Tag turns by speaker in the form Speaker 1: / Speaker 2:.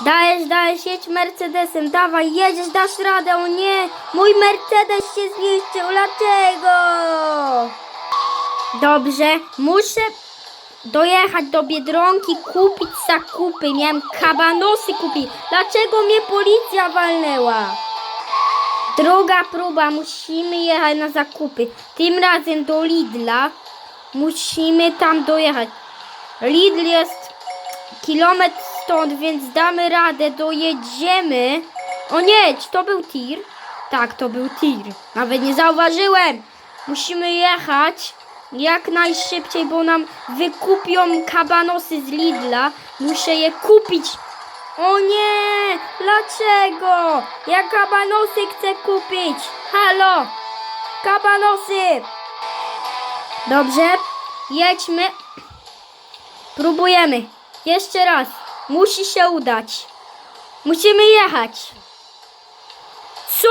Speaker 1: Dajesz, dajesz, jedź Mercedesem, dawaj, jedziesz, dasz radę, o nie! Mój Mercedes się zniszczył, dlaczego? Dobrze, muszę dojechać do Biedronki, kupić zakupy. Miałem kabanosy kupić. Dlaczego mnie policja walnęła? Druga próba, musimy jechać na zakupy. Tym razem do Lidla. Musimy tam dojechać. Lidl jest kilometr stąd, więc damy radę, dojedziemy. O nie, to był tir? Tak, to był tir. Nawet nie zauważyłem. Musimy jechać jak najszybciej, bo nam wykupią kabanosy z Lidla. Muszę je kupić. O nie! Dlaczego? Ja kabanosy chcę kupić. Halo! Kabanosy! Dobrze, jedźmy. Próbujemy. Jeszcze raz. Musi się udać. Musimy jechać. Co?